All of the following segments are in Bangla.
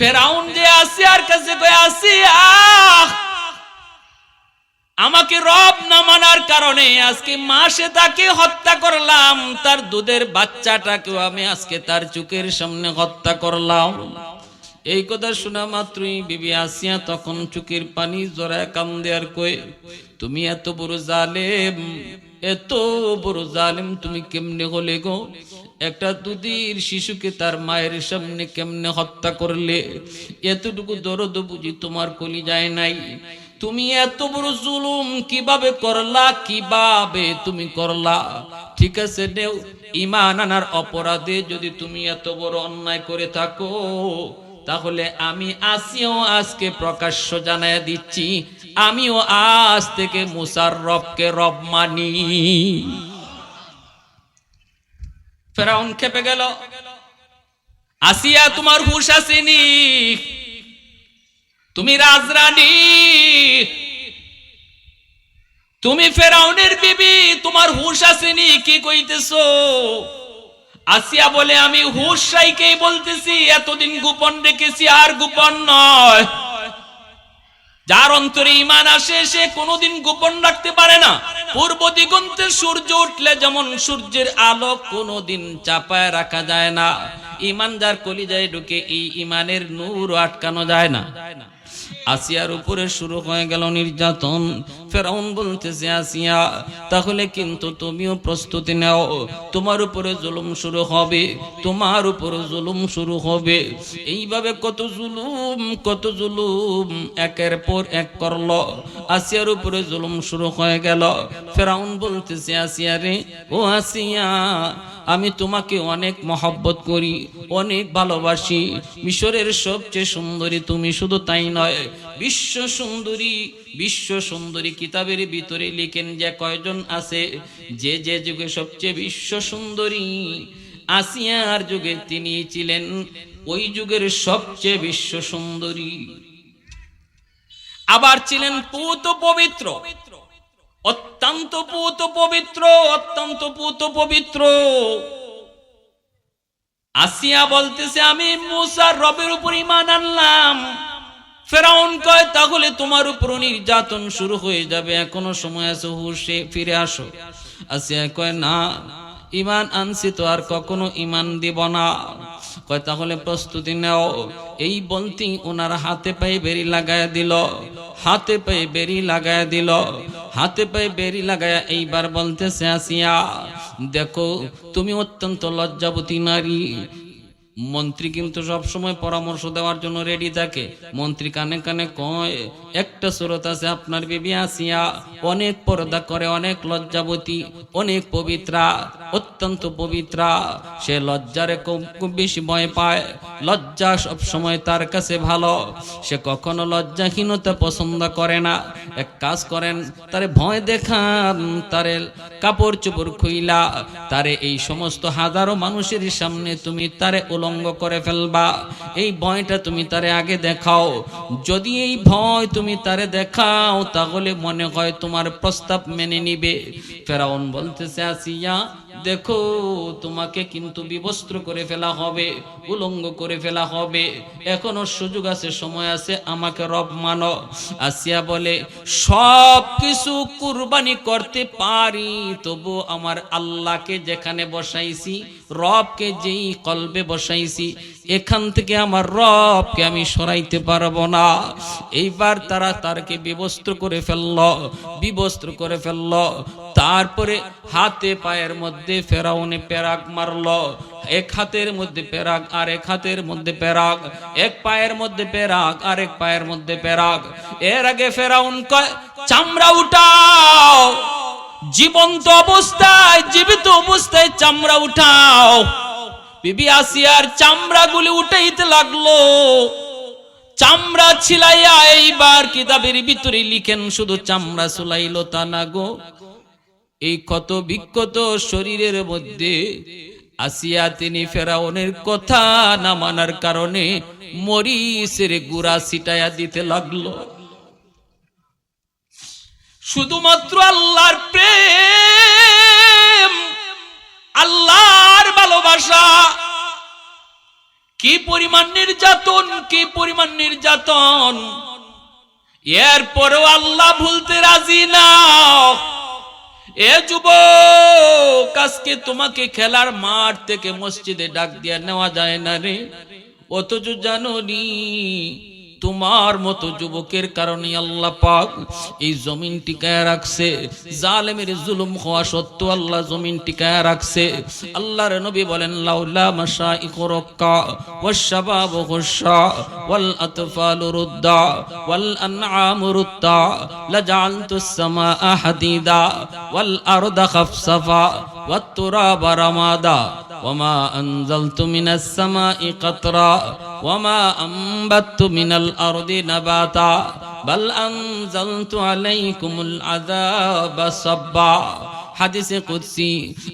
ফেরাউন যে আসিয়ার কাছে কয়ে আসিয়া আমাকে রব না মানার কারণে আজকে মাসে তাকে হত্যা করলাম। তার দুধের বাচ্চাটাকেও আমি আজকে তার চোখের সামনে হত্যা করলাম। এই কথা শোনা মাত্রই বিবি আসিয়া তখন চোখের পানি জড়ায় কান্দে আর কয়ে, তুমি এত বড় জালেম, এত বড় জালেম, তুমি কেমনে হলে গো? একটা দুধের শিশুকে তার মায়ের সামনে কেমনে হত্যা করলে? এতটুকু দরদ বুঝি তোমার কলি যায় নাই। তুমি এত বড় জুলুম কীভাবে করলা? কীভাবে তুমি করলা? ঠিক আছে, নেও। ইমান আনার অপরাধে যদি তুমি এত বড় অন্যায় করে থাকো, তাহলে আমি আসিও আজকে প্রকাশ্য জানায় দিচ্ছি, আমিও আজ থেকে মুসার রবকে রব মানি। ফেরাউন খেপে গেল। আসিয়া তোমার হুশ আসেনি। তুমি রাজরানী। তুমি ফেরাউনের বিবি, তোমার হুশ আসেনি, কি কইতেছ? আসিয়া বলে, আমি হুশ রাইকেই বলতেছি, এতদিন গোপন রেখেছি, আর গোপন নয়। যার অন্তরে ইমান আসে, সে কোনোদিন গোপন রাখতে পারে না। পূর্ব দিগন্তে সূর্য উঠলে যেমন সূর্যের আলো কোনোদিন চাপায় রাখা যায় না। ইমান যার কলিজায় ঢুকে এই ইমানের নূর আটকানো যায় না। আসিয়ার উপরে শুরু হয়ে গেল নির্যাতন। ফেরাউন বলতেছে আসিয়া, তাহলে কিন্তু তুমিও প্রস্তুতি নাও। তোমার উপরে জুলুম শুরু হবে, তোমার উপরে জুলুম শুরু হবে। এইভাবে কত জুলুম কত জুলুম একের পর এক করল। আসিয়ার উপরে জুলুম শুরু হয়ে গেল। ফেরাউন বলতেছে আসিয়া রে, ও আসিয়া, আমি তোমাকে অনেক মহব্বত করি, অনেক ভালোবাসি। মিশরের সবচেয়ে সুন্দরী তুমি শুধু তাই নয় বিশ্ব সুন্দরী বিশ্ব সুন্দরী কিতাবের ভিতরে লিখেন যে কয়জন আছে? যে যে যুগে সবচেয়ে বিশ্ব সুন্দরী আসিয়ার যুগে তিনি ছিলেন ওই যুগের সবচেয়ে বিশ্ব সুন্দরী। আবার ছিলেন পুত পবিত্র, অত্যন্ত পুত পবিত্র, অত্যন্ত পুত পবিত্র। আসিয়া বলতেছে, আমি মুসার রবের উপর ইমান আনলাম। ফেরাউন কয়, তাহলে তোমার উপর নির্যাতন শুরু হয়ে যাবে। এখনও সময় আছে হুশে ফিরে আসো। আসিয়া কয়, না, ইমান আনছি তো আর কখনো ইমান দিব না। কয়, তাহলে প্রস্তুতি নাও। এই বলতেই ওনার হাতে পায়ে বেরি লাগায় দিল। হাতে পায়ে বেরি লাগায় দিল। হাতে পায়ে বেরি লাগায় এইবার বলতেছে, আসিয়া, দেখো, তুমি অত্যন্ত লজ্জাবতী নারী। মন্ত্রী কিন্তু সব সময় পরামর্শ দেওয়ার জন্য রেডি থাকে। মন্ত্রী কানে কানে কয়, একটা সুরত আছে আপনার বিবি আসিয়া, অনেক পর্দা করে, অনেক লজ্জাবতী, অনেক পবিত্রা, অত্যন্ত পবিত্রা। সে লজ্জারে খুব বেশি ভয় পায়। লজ্জা সব সময় তার কাছে ভালো। সে কখনো লজ্জাহীনতা পছন্দ করে না। এক কাজ করেন, তারে ভয় দেখান, তারে কাপড় চোপড় খুইলা। তারে এই সমস্ত হাজারো মানুষের সামনে তুমি তারে উলঙ্গ করে ফেলবা। এই ভয়টা তুমি তারে আগে দেখাও। যদি এই ভয় তুমি তারে দেখাও, তাহলে মনে হয় তোমার প্রস্তাব মেনে নিবে। ফেরাউন বলতেছে, আসিয়া দেখো, তোমাকে কিন্তু বিবস্ত্র করে ফেলা হবে, উলঙ্গ করে ফেলা হবে। এখনও সুযোগ আছে, সময় আছে, আমাকে রব মানো। আসিয়া বলে, সব কিছু কুরবানি করতে পারি, তবু আমার আল্লাহকে যেখানে বসাইছি, রবকে যেই কলবে বসাইছি এখান থেকে আমার রবকে আমি সরাইতে পারব না। এইবার তারা তারকে বিবস্ত্র করে ফেলল, বিবস্ত্র করে ফেলল। তারপরে হাতে পায়ের মধ্যে ফেরাউনে পেরাক মারল। এক হাতের মধ্যে পেরাক আর এক হাতের মধ্যে পেরাক এক পায়ের মধ্যে পেরাক আর এক পায়ের মধ্যে পেরাক এর আগে ফেরাউন চামড়া উঠাও। জীবন্ত অবস্থায়, জীবিত অবস্থায় চামড়া উঠাও। বিবি আসিয়ার চামড়াগুলি উঠাইতে লাগল। চামড়া ছিলাইয়া এইবার কিতাবের ভিতরে লিখেন, শুধু চামড়া চুলাইল তা না গো। এই ক্ষত বিক্ষত শরীরের মধ্যে আসিয়া তিনি ফেরাউনের কথা না মানার কারণে মরিচের গুড়া ছিটাইয়া দিতে লাগল। শুধুমাত্র আল্লাহর প্রেম আল্লাহর ভালোবাসা। কি পরিমাণ নির্যাতন, কি পরিমাণ নির্যাতন। এরপরেও আল্লাহ ভুলতে রাজি না। এ যুবক, আজকে তোমাকে খেলার মাঠ থেকে মসজিদে ডাক দিয়া নেওয়া যায় না রে। অথচ জানো নি তোমার মতো যুবকের কারণে আল্লাহ পাক এই জমিন টিকায় রাখছে জালেমের জুলুম হওয়া সত্ত্বেও আল্লাহ জমিন টিকায় রাখছে আল্লাহর নবী বলেন লাউলা মাশা ইকরক্কা ওয়াশাবাব হুশা ওয়াল আতফালু রুদ্দা ওয়াল আনআমু রুদ্দা লাজআলতু السماء حديدا والأرض خفصفا والتراب رمادا وما أنزلت من السماء قطرا وما أنبت من الأرض نباتا. بل أنزلت عليكم العذاب صبا. হাদিসে কুদসি।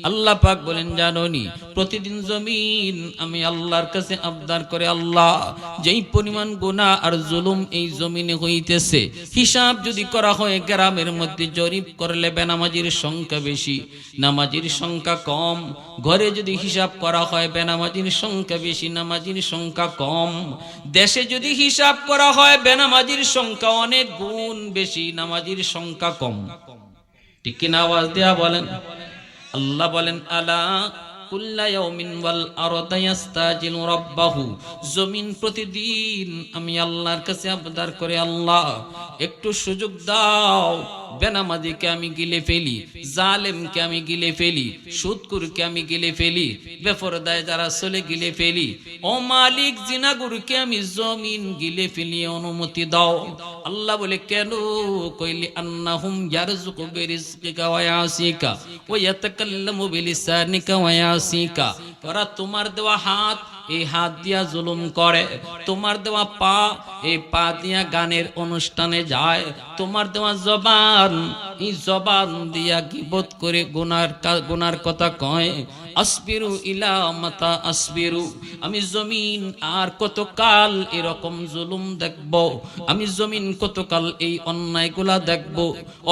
আল্লাহ পাক বলেন, জানোনি, প্রতিদিন জমিন আমি আল্লাহর কাছে আবদার করে আল্লাহ, যেই পরিমাণ গুনাহ আর জুলুম এই জমিনে হইতেছে, হিসাব যদি করা হয় গ্রামের মধ্যে জরিপ করলে বেনামাজির সংখ্যা বেশি। নামাজির সংখ্যা কম, ঘরে যদি হিসাব করা হয় বেনামাজির সংখ্যা বেশি, নামাজির সংখ্যা কম। দেশে যদি হিসাব করা হয় বেনামাজির সংখ্যা অনেক গুণ বেশি, নামাজির সংখ্যা কম। ঠিক কিনা আওয়াজ দেয়া বলেন। আল্লাহ বলেন আলা কুল্লা ইয়াউমিন ওয়াল আরদা ইয়াস্তাজিলু রাব্বাহু। জমিন প্রতিদিন আমি আল্লাহর কাছে আবদার করে, আল্লাহ, একটু সুযোগ দাও। বেনামাজিকে আমি গিলে ফেলি, জালেমকে আমি গিলে ফেলি, সুদকুরকে আমি গিলে ফেলি, বেফরদায় যারা চলে গিলে ফেলি, ও মালিক জিনাগুরকে আমি জমিন গিলে ফেলি, অনুমতি দাও। আল্লাহ বলে, কেন? কইলি, আন্নাহুম ইয়ারযুকু বিরিজকিকা ওয়া ইয়াসিকা, ওয়া ইয়াতাকাল্লামু বিলিসানিকা ওয়া ইয়াসিকা ওরা তোমার দেওয়া হাত এই হাত দিয়া জুলুম করে। তোমার দেওয়া পা, এই পা দিয়া গানের অনুষ্ঠানে যায়। তোমার দেওয়া জবান, এই জবান দিয়া গিবত করে গুনার গুনার কথা কয়, আসবিরু ইলা মাতা আসবিরু, আমি জমিন আর কতকাল এরকম জুলুম দেখব, আমি জমিন কতকাল এই অন্যায়গুলা দেখব,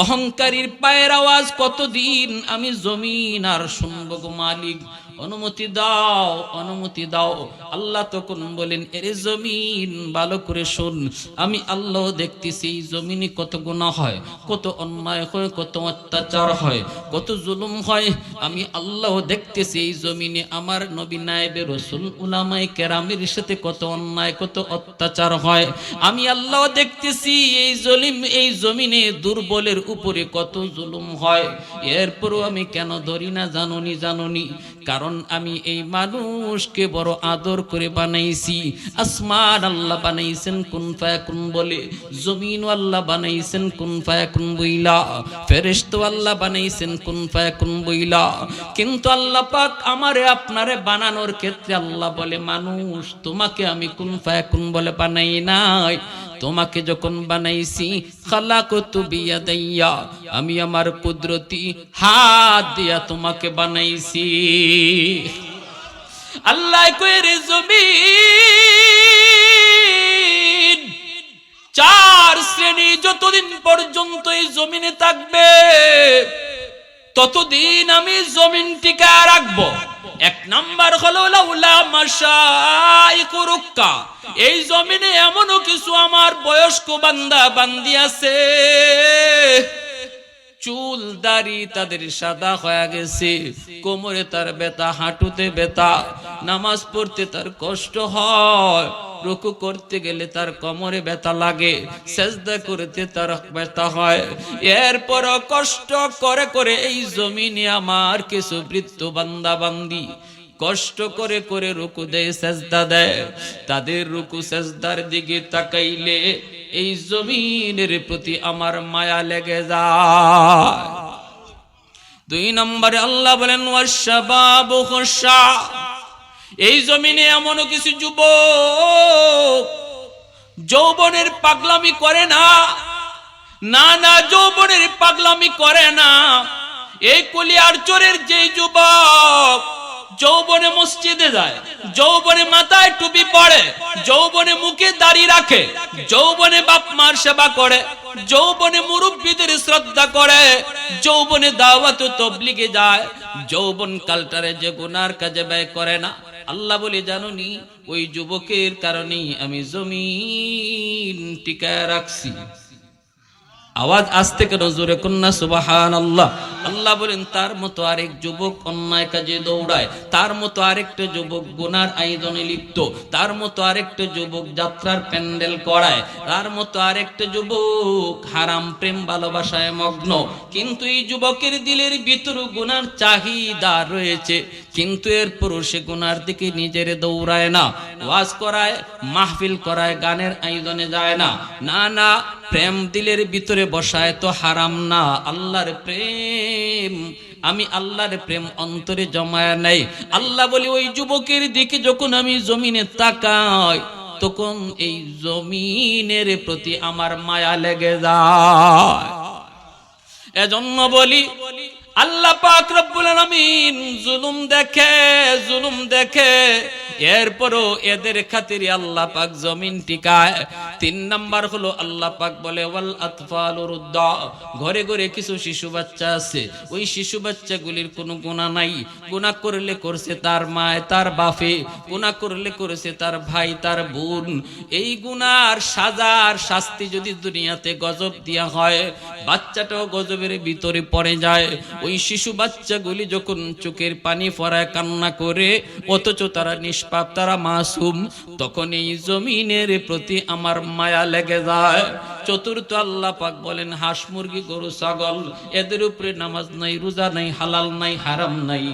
অহংকারীর পায়ের আওয়াজ কতদিন আমি জমিন আর শুনব মালিক অনুমতি দাও অনুমতি দাও। আল্লাহ তখন বলেন, এরে জমিন, ভালো করে শোন, আমি আল্লাহ দেখতেছি, এই জমিনে কত গুণা হয়, কত অন্যায় হয়, কত অত্যাচার হয়, কত জুলুম হয়। আমি আল্লাহ দেখতেছি, এই জমিনে আমার নবী নায়েবে রসুল উলামাই কেরামের সাথে কত অন্যায়, কত অত্যাচার হয়। আমি আল্লাহ দেখতেছি, এই জলিম, এই জমিনে দুর্বলের উপরে কত জুলুম হয়। এরপরও আমি কেন ধরি না, জানুনি জানুনি। কারণ আমি এই মানুষকে বড় আদর করে বানাইছি। আসমান আল্লাহ বানাইছেন, কোন ফায়াকুন বলে। জমিন আল্লাহ বানাইছেন, কোন ফায়াকুন বইলা। ফেরেস্ত আল্লাহ বানাইছেন, কোন ফায়াকুন বইলা। কিন্তু আল্লাহ পাক আমারে, আপনারে বানানোর ক্ষেত্রে আল্লাহ বলে, মানুষ, তোমাকে আমি কোন ফায়াকুন বলে বানাই নাই। তোমাকে যখন বানাইছি, খালাকতু বিয়াদাইয়া, আমি আমার কুদরতি হাত দিয়া তোমাকে বানাইছি। আল্লাহ কইরে জমিন, চার শ্রেণি যতদিন পর্যন্ত এই জমিনে থাকবে ততদিন আমি জমিন টিকা রাখব। এক নাম্বার হলো, লাউলা এই জমিনে এমনও কিছু আমার বয়স্ক বান্দা বান্দি আছে। চুল, দাড়ি তাদের সাদা হয়ে গেছে। কোমরে তার বেতা হাঁটুতে বেতা নামাজ পড়তে তার কষ্ট হয়। রুকু করতে গেলে তার কোমরে ব্যথা লাগে। সেজদা করতে তার ব্যথা হয়। এরপর কষ্ট করে করে এই জমিনে আমার কিছু বৃত্ত বান্দা বান্দি কষ্ট করে করে রুকু দেয়, সেজদা দেয়। তাদের রুকু, সেজদার দিকে তাকাইলে এই জমিনের প্রতি আমার মায়া লেগে যায়। দুই নম্বরে আল্লাহ বলেন এই জমিনে এমন কিছু যুবক যৌবনের পাগলামি করে না না না, যৌবনের পাগলামি করে না। এই কলিয়ার চোরের যে যুবক যৌবনে মসজিদে যায়, যৌবনে মাথায় টুপি পড়ে, যৌবনে মুখে দাড়ি রাখে, যৌবনে বাপ মার সেবা করে, যৌবনে মুরব্বীদের শ্রদ্ধা করে, যৌবনে দাওয়াত তবলিগে যায়। যৌবন কালটারে যে গুনার কাজে ব্যয় করে না। আল্লাহ বলে, জানুনি, ওই যুবকের কারণেই আমি জমিন টিকায় রাখছি। আওয়াজ আসতে কেন জোরে কন্যা সুবাহান আল্লাহ আল্লাহ বলেন, তার মতো আরেক যুবক অন্যায় কাজে দৌড়ায়, তার মতো আরেকটা যুবক গুনার আয়োজনে লিপ্ত, তার মতো আরেকটা যুবক যাত্রার প্যান্ডেল করায়, তার মতো আরেকটা যুবক হারাম প্রেম ভালোবাসায় মগ্ন। কিন্তু এই যুবকের দিলের ভিতর গুনার চাহিদা রয়েছে, কিন্তু এরপর সে গুনার দিকে নিজের দৌড়ায় না, ওয়াজ করায়, মাহফিল করায়, গানের আয়োজনে যায় না। না না, প্রেম দিলের ভিতরে বসায় তো হারাম না, আল্লাহর প্রেম আমি আল্লাহর প্রেম অন্তরে জমায় নাই। আল্লাহ বলি, ওই যুবকের দিকে যখন আমি জমিনে তাকাই, তখন এই জমিনের প্রতি আমার মায়া লেগে যায়। এজন্য বলি আল্লাহ পাক রব্বুল আলামিন জুলুম দেখে জুলুম দেখে, এরপরও এদের খাতিরে আল্লাহ পাক জমিন টিকায়। তিন নাম্বার হলো আল্লাহ পাক বলে, ওয়াল আতফালুর ঘরে ঘরে কিছু শিশু বাচ্চা আছে, ওই শিশু বাচ্চাগুলির কোনো গুনাহ নাই। গুনাহ করলে করছে তার মায়, তার বাপে, গুনাহ করলে করেছে তার ভাই, তার বোন। এই গুনার সাজার শাস্তি যদি দুনিয়াতে গজব দেয়া হয়, বাচ্চাটাও গজবের ভিতরে পড়ে যায়। ওই শিশু বাচ্চাগুলি যখন চোখের পানি ফরায় কান্না করে, অথচ তারা নিষ্পাপ, তারা মাসুম, তখন এই জমিনের প্রতি আমার মায়া লেগে যায়। চতুর্থ আল্লাহ পাক বলেন, হাঁস, মুরগি, গরু, ছাগল, এদের উপরে নামাজ নাই, রোজা নাই, হালাল নাই, হারাম নাই।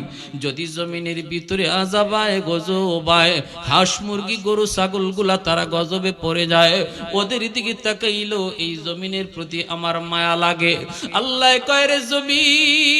যদি জমিনের ভিতরে আজাবায়, গজবায়, হাঁস, মুরগি, গরু ছাগলগুলা তারা গজবে পড়ে যায়, ওদের দিকে তাকাইলো এই জমিনের প্রতি আমার মায়া লাগে। আল্লাহ কয়ের জমিন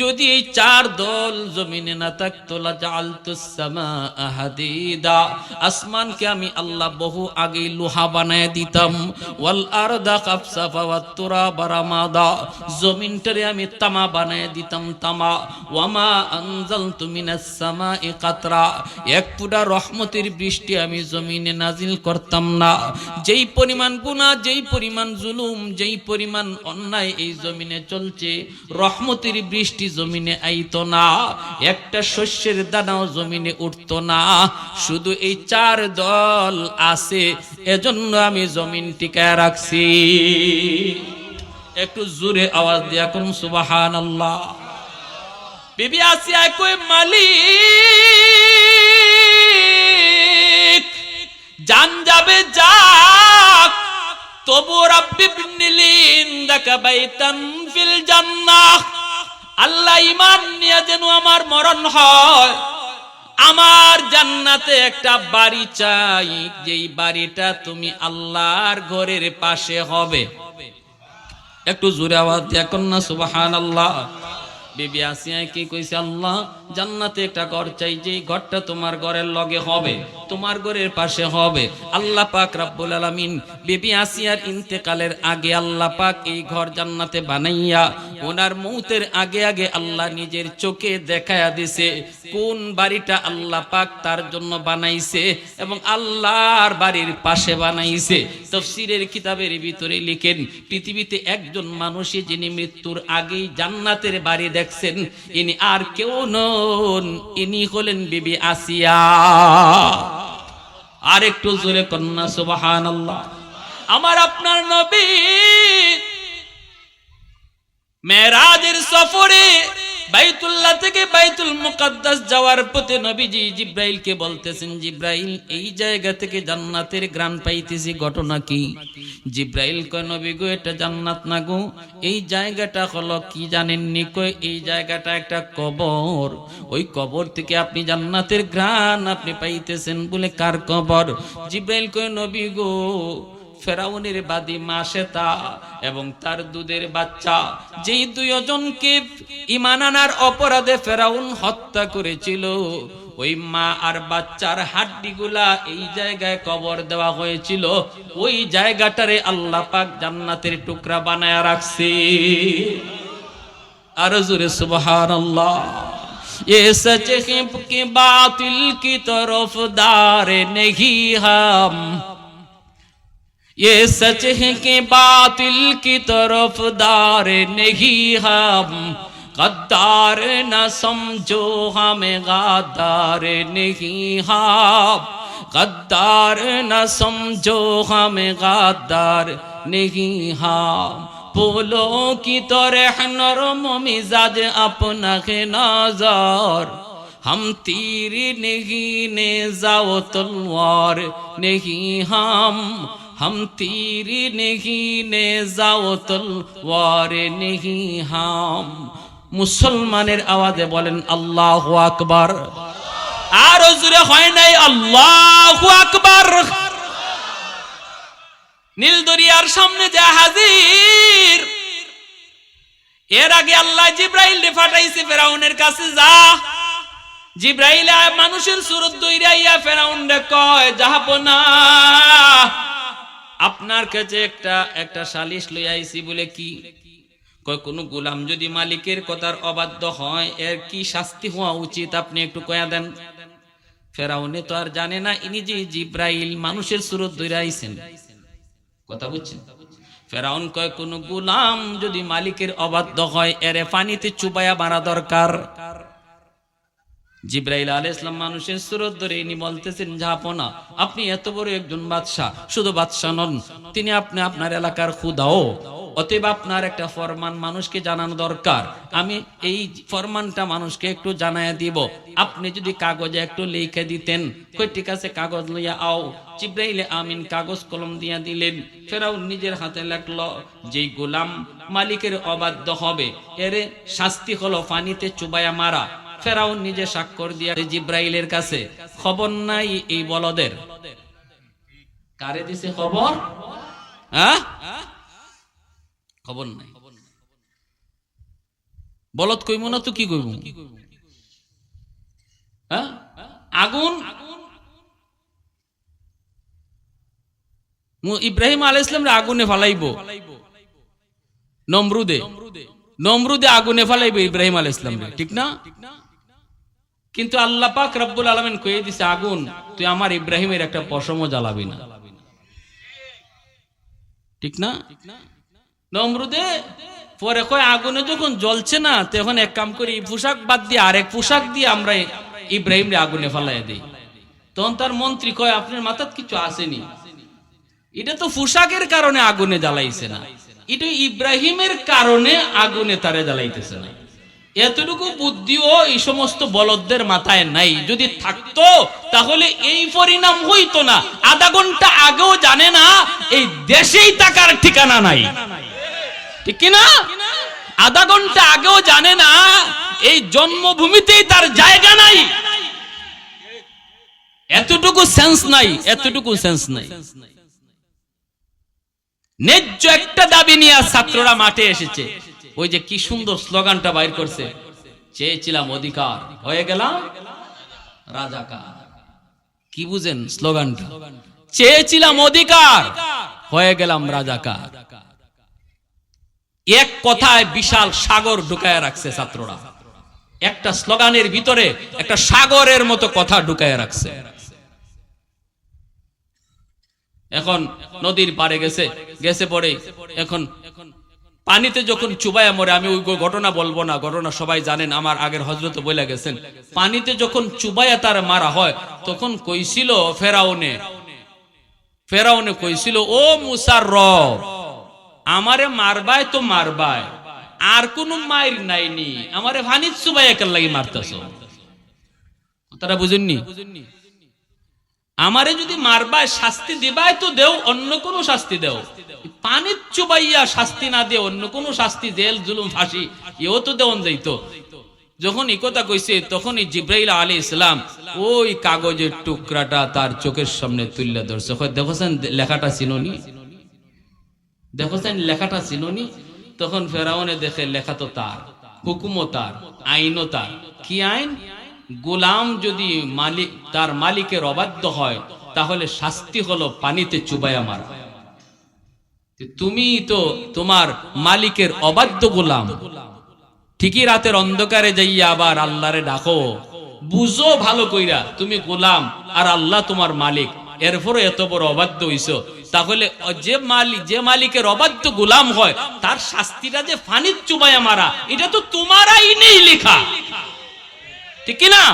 যদি এই চার দল জমিনে না থাকতো আসমানকে আমি আল্লাহ বহু আগে লোহা বানায় দিতাম। ওয়াল আরদা জমিনটারে আমি তামা বানায় দিতাম, তামা। ওয়ামা কাতরা, এক ফুটা রহমতের বৃষ্টি আমি জমিনে নাজিল করতাম না। যেই পরিমাণ গুনাহ, যেই পরিমাণ জুলুম, যেই পরিমাণ অন্যায় এই জমিনে চলছে, রহমতের বৃষ্টি জমিনে আইতো না, একটা শস্যের দানাও জমিনে উঠতো না। শুধু এই চার দল আছে, এজন্য আমি জমিন টিকায় রাখছি। একটু জোরে আওয়াজ দিয়া কোন সুবাহান আল্লাহ বিবি আসিয়া কই মালিক, জান যাবে, যাক। তবু রাব্বি বিনিলিন দাকা বাইতান ফিল জান্নাহ। আল্লাহ ইমান নিয়ে যেন আমার মরণ হয়। আমার জান্নাতে একটা বাড়ি চাই, যেই বাড়িটা তুমি আল্লাহর ঘরের পাশে হবে। একটু জোরে আওয়াজ দিয়া কন্যা সুবাহান আল্লাহ বিবি আসিয়া কি কইছে আল্লাহ? জান্নাতে একটা ঘর চাই, যে ঘরটা তোমার ঘরের লগে হবে, তোমার ঘরের পাশে হবে। আল্লাহ পাক রাব্বুল আলামিন বিবি আসিয়ার ইন্তেকালের আগে আল্লাহ পাক এই ঘর জান্নাতে বানাইয়া ওনার মৌতের আগে আগে আল্লাহ নিজের চোখে দেখায়া দিছে, কোন বাড়িটা আল্লাহ পাক তার জন্য বানাইছে এবং আল্লাহর বাড়ির পাশে বানাইছে। তফসিরের কিতাবের ভিতরে লিখেন, পৃথিবীতে একজন মানুষই যিনি মৃত্যুর আগেই জান্নাতের বাড়ি দেখছেন, ইনি আর কেউ ইনি হলেন বিবি আসিয়া। আর একটু জোরে কন্যা সুবাহান আমার আপনার নবী মেরাজের সফরে বাইতুল্লাহ থেকে বাইতুল মুকাদ্দাস যাওয়ার পথে নবীজি জিব্রাইলকে বলতেছেন, জিব্রাইল, এই জায়গা থেকে জান্নাতের গ্রান পাইতেছি, ঘটনা কি? জিব্রাইল কয়, নবী গো, এটা জান্নাত না গো। এই জায়গাটা হলো কি জানেননি? কয়, এই জায়গাটা একটা কবর। ওই কবর থেকে আপনি জান্নাতের গ্রান আপনি পাইতেছেন বলে কার কবর? জিব্রাইল কয়, নবী গো ফেরাউনের বাদী মা শ্বেতা এবং তার দুধের বাচ্চা যেই দুইজনকে ইমান আনার অপরাধে ফেরাউন হত্যা করেছিল ওই মা আর বাচ্চার হাড্ডিগুলা এই জায়গায় কবর দেওয়া হয়েছিল ওই জায়গাটারে আল্লাহ পাক জান্নাতের টুকরা বানায় রাখছে আর জোরে সুবহানাল্লাহ ये सच है कि बातिल की तरफदार नहीं हम ये सच है कि बातिल की तरफदार नहीं हम। गद्दार न समझो हमें गद्दार नहीं हम। गद्दार न समझो हमें गद्दार नहीं हम। फूलों की तरह नरम मिजाज अपना के नज़र। हम तीर नहीं ने जाओ तलवार नहीं हम। ہم تیر نہیں نے জাওতল ওয়ারে নেহি হাম মুসলমানের আওয়াজে বলেন আল্লাহ আকবার আর জুড়ে হয় নাই আল্লাহ আকবার নীলদরিয়ার সামনে যা হাজির এর আগে আল্লাহ জিব্রাইল রে ফাটাইছে ফেরাউনের কাছে, যা। জিব্রাইল মানুষের সুরত দইরাইয়া ফেরাউন রে কয় যাহাপনা আপনার কাছে একটা একটা সালিশ লই বলে কি? কয়, কোন গোলাম যদি মালিকের কথার অবাধ্য হয়, এর কি শাস্তি হওয়া উচিত? আপনি একটু কয়া দেন। ফেরাউনে তো আর জানে না, ইনি যে জিব্রাইল মানুষের সুরত দইরা আইছেন। কথা বুঝছেন? ফেরাউন কয়, কোন গোলাম যদি মালিকের অবাধ্য হয়, এরে পানিতে চুবাইয়া মারা দরকার। জিব্রাইল আলাইহিস ইসলাম মানুষের সুরত ধরে ইনি বলতেছেন জাহাপনা আপনি এত বড় একজন বাদশাহ, শুধু বাদশাহ নন, তিনি আপনি আপনার এলাকার খুদাও। অতএব আপনার একটা ফরমান মানুষকে জানানো দরকার। আমি এই ফরমানটা মানুষকে একটু জানায় দিব। আপনি যদি কাগজে একটু লিখে দিতেন, কই, ঠিক আছে, কাগজ লইয়া আও। জিব্রাইলে আমিন কাগজ কলম দিয়া দিলেন। ফেরাও নিজের হাতে লেখলো যে গোলাম মালিকের অবাধ্য হবে, এরে শাস্তি হলো পানিতে চুবাইয়া মারা। ফেরাউন নিজে স্বাক্ষর দিয়া জিব্রাইলের কাছে, খবর নাই এই বলদের। কারে দিছে খবর? হ্যাঁ? খবর নাই। বলদ কইব না, তো কি কইব হ্যাঁ? আগুন? ইব্রাহিম আগুনে ফালাইব। নমরুদে। নমরুদে আগুনে ফালাইব ইব্রাহিম ঠিক না? কিন্তু আল্লাহ পাক রব্বুল আলামিন কয়ে দিছে, আগুন, তুই আমার ইব্রাহিমের একটা পশমও জ্বালাবি না। ঠিক না? নমরুদে পরে কয়, আগুনে যখন জ্বলছে না, তখন এক কাম করি, পোশাক বাদ দিয়ে আরেক পোশাক দিয়ে আমরা ইব্রাহিম আগুনে ফালাই দিই। তখন তার মন্ত্রী কয়, আপনার মাথাত কিছু আসেনি। এটা তো পোশাকের কারণে আগুনে জ্বালাইছে না। এটা ইব্রাহিমের কারণে আগুনে তারে জ্বালাইতেছে না। এতটুকু বুদ্ধিও এই সমস্ত বলদদের মাথায় নাই। যদি থাকতো, তাহলে এই পরিণাম হইতো না। আধা ঘণ্টা আগেও জানে না, এই দেশেই টাকার ঠিকানা নাই। ঠিক কিনা আধা ঘণ্টা আগেও জানে না, এই জন্মভূমিতেই তার জায়গা নাই। এতটুকু সেন্স নাই, এতটুকু সেন্স নাই। ন্যায্য একটা দাবি নিয়ে ছাত্ররা মাঠে এসেছে। ওই যে কি সুন্দর স্লোগানটা বাইর করছে? চেয়েছিলাম অধিকার, হয়ে গেলাম রাজাকার। কি বুঝেন স্লোগানটা? চেয়েছিলাম অধিকার, হয়ে গেলাম রাজাকার। এক কথায় বিশাল সাগর ঢুকায় রাখছে ছাত্ররা। একটা স্লোগানের ভিতরে একটা সাগরের মতো কথা ঢুকায় রাখছে। এখন নদীর পারে গেছে গেছে পরে এখন পানিতে যখন চুবাইয়া মরে, আমি ওই ঘটনা বলব না, ঘটনা সবাই জানেন, আমার আগের হজরত বলে গেছেন। পানিতে যখন চুবাইয়া তার মারা হয়, তখন কইছিল ফেরাউনে ফেরাউনে কইছিল, ও মুসার র আমারে মারবায় তো মারবায়, আর কোন মায়ের নাইনি, আমারে ভানিত চুবাই একার লাগি মারতেছ? তারা বুঝেননি বুঝেননি? আমারে যদি মারবায় শাস্তি দিবাই তো দেও, অন্য কোন শাস্তি দেও। পানির চুবাইয়া শাস্তি না দিয়ে অন্য কোন শাস্তি, জেল, জুলুম, ফাঁসি, এও তো দেওয়ান যাইতো। যখন এই কথা কইছে, তখনই জিব্রাইল আলী ইসলাম ওই কাগজের টুকরাটা তার চোখের সামনে তুললে ধরছে। দেখছেন লেখাটা চিননি? দেখছেন লেখাটা চিননি? তখন ফেরাউনে দেখে লেখা তো তার, হুকুমও তার, আইনও তার। কি আইন? গোলাম যদি মালিক, তার মালিকের অবাধ্য হয়, তাহলে শাস্তি হলো পানিতে চুবাইয়া মারা। তুমি তো তোমার মালিকের অবাধ্য গোলাম। ঠিকই রাতের অন্ধকারে যাইয়া আবার আল্লাহরে ডাকো। বুঝো ভালো কইরা, তুমি গোলাম আর আল্লাহ তোমার মালিক এরপরে এত বড় অবাধ্য হইছো। তাহলে যে মালিক যে মালিকের অবাধ্য গোলাম হয়, তার শাস্তিটা যে ফানির চুবায় মারা, এটা তো তোমার আইনেই লেখা। ঠিক না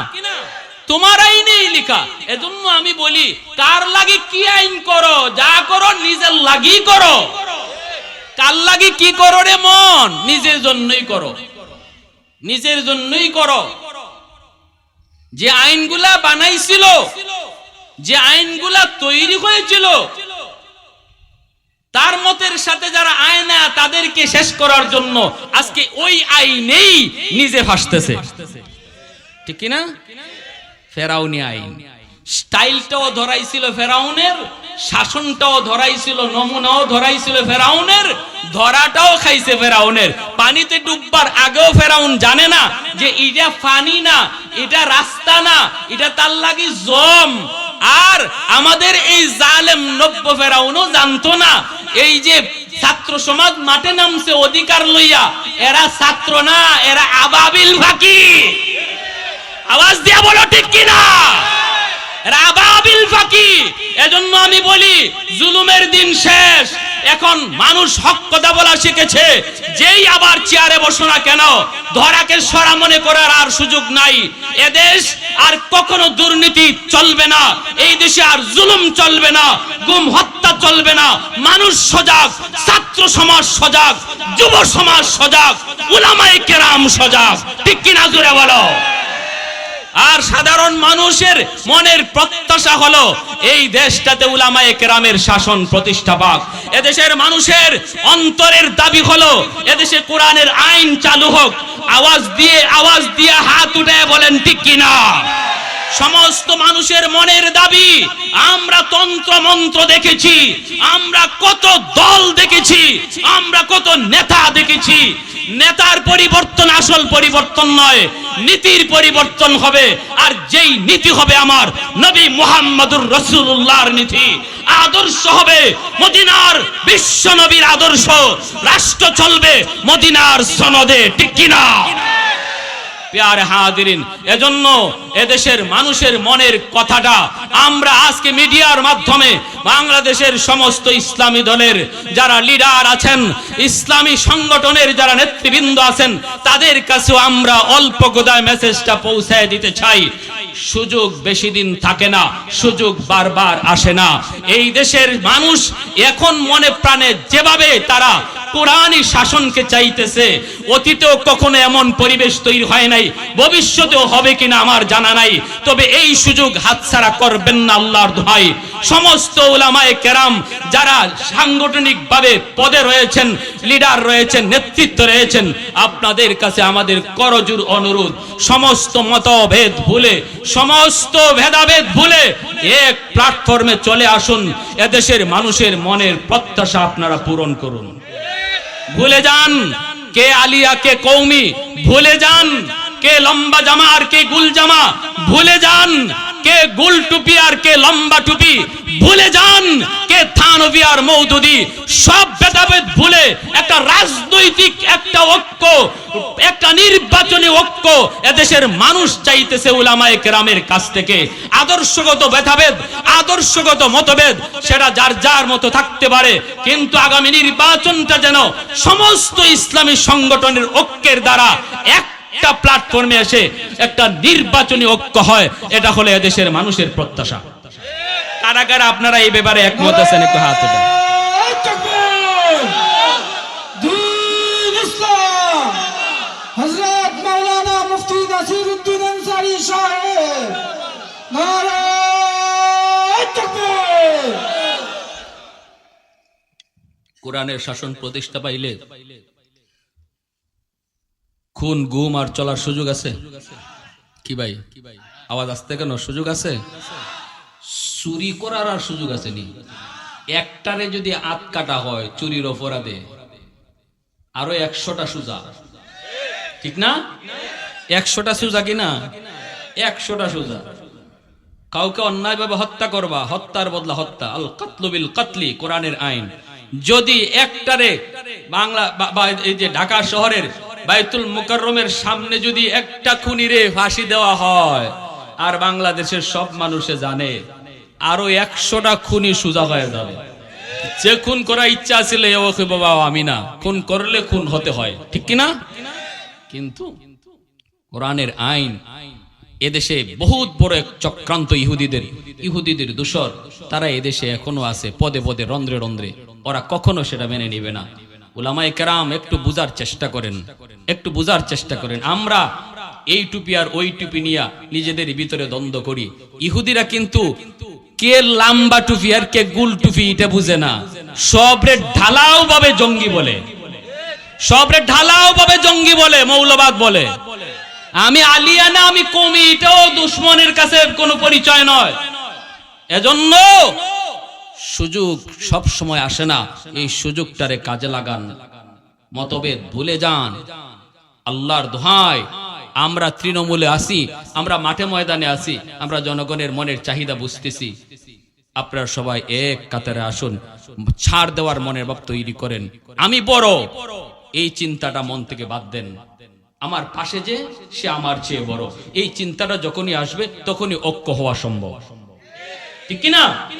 তোমার আইনেই লেখা। এজন্য আমি বলি, কার লাগে কি আইন করো, যা করো, নিজের লাগি করো। কার লাগে কি করো রে মন? নিজের জন্যই করো। নিজের জন্যই করো। যে আইনগুলা বানাইছিল, যে আইনগুলা তৈরি হয়েছিল, তার মতের সাথে যারা আয়না তাদেরকে শেষ করার জন্য আজকে ওই আইনেই নিজে ফাঁসতেছে ঠিক কি না ফেরাউনি আইন। স্টাইলটাও ধরাইছিল ফেরাউনের, শাসনটাও ধরাইছিল, নমুনাও ধরাইছিল ফেরাউনের, ধরাটাও খাইছে ফেরাউনের। পানিতে ডুববার আগেও ফেরাউন জানে না যে এটা পানি না, এটা রাস্তা না, এটা তার লাগি জম। আর আমাদের এই জালেম নব্য ফেরাউনও জানতো না। এই যে ছাত্র সমাজ মাঠে নামছে অধিকার লইয়া, এরা ছাত্র না, এরা আবাবিল ফাঁকি। আওয়াজ দিয়া বলো, ঠিক কিনা? রাবাবিল ফাকি। এজন্য আমি বলি, জুলুমের দিন শেষ। এখন মানুষ হক কথা বলা শিখেছে। যেই আবার চেয়ারে বসো না কেন, ধরাকে সরা মনে করার আর সুযোগ নাই। এদেশ আর কখনো দুর্নীতি চলবে না। এই দেশে আর জুলুম চলবে না, গুম হত্যা চলবে না। মানুষ সজাগ, ছাত্র সমাজ সজাগ, যুব সমাজ সজাগ, উলামায়ে কেরাম সজাগ। ঠিক কিনা জুড়ে বলো? আর সাধারণ মানুষের মনের প্রত্যাশা হলো এই দেশটাতে উলামায়ে কেরামের শাসন প্রতিষ্ঠা পাক। এদেশের মানুষের অন্তরের দাবি হলো এদেশে কোরআনের আইন চালু হোক। আওয়াজ দিয়ে আওয়াজ দিয়ে হাত উঠে বলেন, ঠিক কিনা সমস্ত মানুষের মনের দাবি, আমরা তন্ত্র মন্ত্র দেখেছি, আমরা কত দল দেখেছি, আমরা কত নেতা দেখেছি। নেতার পরিবর্তন আসল পরিবর্তন নয় নীতির পরিবর্তন হবে, আর যেই নীতি হবে আমার, নবী মুহাম্মদুর রসুল্লাহর নীতি। আদর্শ হবে মদিনার বিশ্ব নবীর আদর্শ। রাষ্ট্র চলবে মদিনার সনদে, ঠিক কিনা? পেয়ারে হাদিরিন এজন্য এদেশের মানুষের মনের কথাটা আমরা আজকে মিডিয়ার মাধ্যমে বাংলাদেশের সমস্ত ইসলামী দলের যারা লিডার আছেন, ইসলামী সংগঠনের যারা নেতৃবৃন্দ আছেন, তাদের কাছেও আমরা অল্প গোদায় মেসেজটা পৌঁছায় দিতে চাই। সুযোগ বেশি দিন থাকে না, সুযোগ বারবার আসে না। এই দেশের মানুষ এখন মনে প্রাণে যেভাবে তারা কোরআনই শাসনকে চাইতেছে, অতীতেও কখনো এমন পরিবেশ তৈরি হয় নাই, ভবিষ্যতেও হবে কিনা আমার জানা নাই, তবে এই সুযোগ হাতছাড়া করবেন না আল্লাহর দোহাই। সমস্ত ওলামায়ে কেরাম যারা সাংগঠনিক ভাবে পদে রয়েছেন, লিডার রয়েছেন, নেতৃত্ব রয়েছেন, আপনাদের কাছে আমাদের করজুর অনুরোধ, সমস্ত মতভেদ ভুলে, সমস্ত ভেদাভেদ ভুলে এক প্ল্যাটফর্মে চলে আসুন, এদেশের মানুষের মনের প্রত্যাশা আপনারা পূরণ করুন। ভুলে যান কে আলিয়া, কে কৌমি ভুলে যান কে লম্বা জামা আর কে গুল জামা, ভুলে যান কে গুল টুপি আর কে লম্বা টুপি? ভুলে যান কে থানবি আর মৌদুদি। সব ভেদাভেদ ভুলে একটা রাজনৈতিক, একটা ঐক্য, একটা নির্বাচনী ঐক্য এদেশের মানুষ চাইতেছে উলামায়ে কেরামের কাছ থেকে। আদর্শগত ভেদাভেদ, আদর্শগত মতভেদ, সেটা যার যার মতো থাকতে পারে। কিন্তু আগামী নির্বাচনটা যেন সমস্ত ইসলামী সংগঠনের ঐক্যের দ্বারা এক একটা প্ল্যাটফর্মে এসে একটা নির্বাচনী ঐক্য হয় এটা হলো এদেশের মানুষের প্রত্যাশা। কারা কারা আপনারা এই ব্যাপারে একমত আছেন একটু হাত কোরআনের শাসন প্রতিষ্ঠা পাইলে খুন, গুম আর চলার সুযোগ আছে? কি ভাই? আওয়াজ আসতে কেন? সুযোগ আছে? চুরি করার আর সুযোগ আছে নি একটারে যদি আত কাটা হয় চুরির অপরাধে, আরও একশোটা সুজা। ঠিক না? একশোটা সুজা কিনা একশোটা সুজা। কাউকে অন্যায়ভাবে হত্যা করবা, হত্যার বদলা হত্যা। আল কাতলুবিল কাতলি, কোরআনের আইন। যদি একটারে বাংলা বা- এই যে ঢাকা শহরের বাইতুল মুকাররমের সামনে যদি একটা খুনিরে ফাঁসি দেওয়া হয়, আর বাংলাদেশের সব মানুষে জানে, আরও একশোটা খুনি সুজা হয়ে যাবে। যে খুন করার ইচ্ছা ছিল বাবা আমি না। খুন করলে খুন হতে হয়, ঠিক কি না কিন্তু কোরআনের আইন এদেশে বহুত বড় এক চক্রান্ত ইহুদিদের ইহুদিদের দূষর। তারা এদেশে এখনও আছে, পদে পদে রন্ধ্রে রন্ধ্রে। ওরা কখনো সেটা মেনে নিবে না। উলামায়ে কেরাম একটু বুঝার চেষ্টা করেন, একটু বুঝার চেষ্টা করেন। আমরা এই টুপি আর ওই টুপি নিয়ে নিজেদের ভিতরে দ্বন্দ্ব করি। ইহুদিরা কিন্তু কে লাম্বা টুপি আর কে গুল টুপি এটা বুঝে না। সবরে ঢালাও ভাবে জঙ্গি বলে। সবরে ঢালাও ভাবে জঙ্গি বলে, মৌলবাদ বলে। আমি আলিয়া না, আমি কমি, এটাও দুশ্মনের কাছে কোনো পরিচয় নয়। এজন্য সুযোগ সব সময় আসে না। এই সুযোগটারে কাজে লাগান। মতভেদ ভুলে যান। আল্লাহর দোহাই আমরা তৃণমূলে আসি। আমরা মাঠে ময়দানে আসি। আমরা জনগণের মনের চাহিদা বুঝতেছি। আপনারা সবাই এক কাতারে আসুন। ছাড় দেওয়ার মনের ভাব তৈরি করেন। আমি বড়। এই চিন্তাটা মন থেকে বাদ দেন। আমার পাশে যে, সে আমার চেয়ে বড়। এই চিন্তাটা যখনই আসবে, তখনই ঐক্য হওয়া সম্ভব। ঠিক কিনা?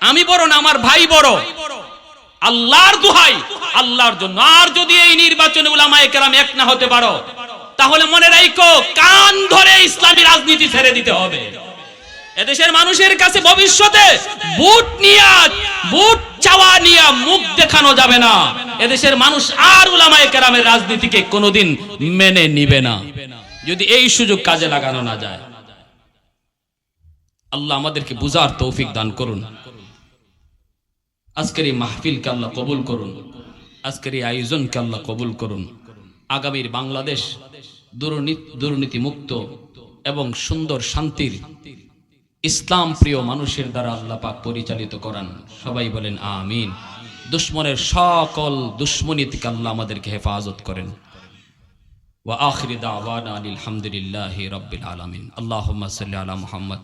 আমি বড় না, আমার ভাই বড়। আল্লাহর দুহাই, আল্লাহর জন্য। আর যদি এই নির্বাচনে উলামায়ে কেরাম এক না হতে পারো, তাহলে মনে রাখো কান ধরে ইসলামী রাজনীতি ছেড়ে দিতে হবে। এদেশের মানুষের কাছে ভবিষ্যতে বুট নিয়া, বুট চাওয়া নিয়া মুখ দেখানো যাবে না। এদেশের মানুষ আর উলামায়ে কেরামের রাজনীতিকে কোনোদিন মেনে নিবে না। যদি এই সুযোগ কাজে লাগানো না যায়, আল্লাহ আমাদেরকে বুঝার তৌফিক দান করুন। আজকের এই মাহফিলকে আল্লাহ কবুল করুন। আজকের এই আয়োজনকে আল্লাহ কবুল করুন। আগামীর বাংলাদেশ দুর্নীতি মুক্ত এবং সুন্দর শান্তির ইসলাম প্রিয় মানুষের দ্বারা আল্লাহ পাক পরিচালিত করান। সবাই বলেন আমিন। দুশ্মনের সকল দুশ্মনী থেকে আল্লাহ আমাদেরকে হেফাজত করেন। ওয়া আখিরি দাওয়ানা আলহামদুলিল্লাহি রাব্বিল আলামিন। আল্লাহুম্মা সাল্লি আলা মুহাম্মদ।